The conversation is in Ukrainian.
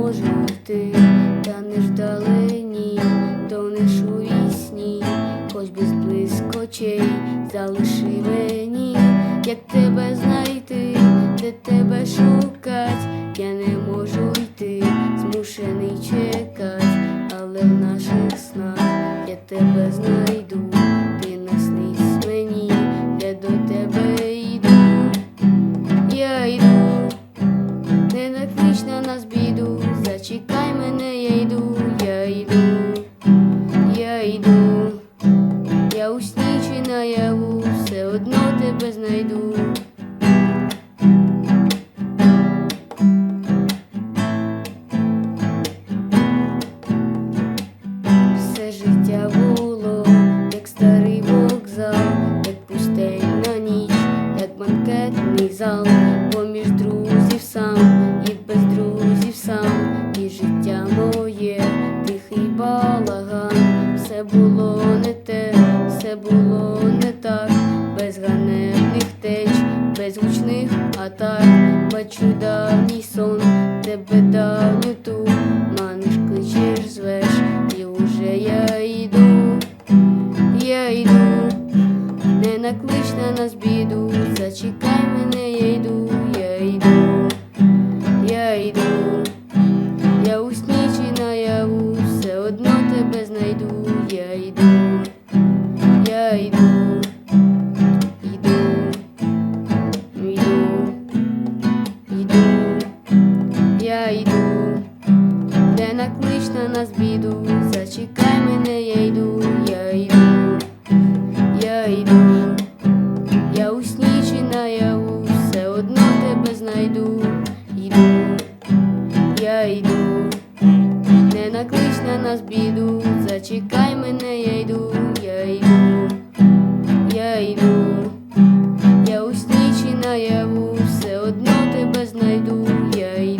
можна йти, та не вдалині, дониш у вісні, хоч би зблизько очей залиши мені, як тебе знайти, де тебе шукать, я не можу йти, змушений чекать, але в наших мене, я йду, я йду, я йду. Я у сні чи наяву все одно тебе знайду. Все життя було, як старий вокзал, як пустельна ніч, як банкетний зал, все було не те, все було не так, без ганебних теч, без гучних атак, бачу давній сон, тебе давню ту, маниш, кличеш, звеш, і уже я йду, я йду, не наклич на нас біду, зачекай мене, я йду, на нас біду, зачекай мене, я йду, я йду, я йду, я у сні чи наяву, все одно тебе знайду, йду, я йду, не наклич на нас біду, зачекай мене, я йду, я йду, я йду, я у сні чи наяву, все одно тебе знайду, я йду.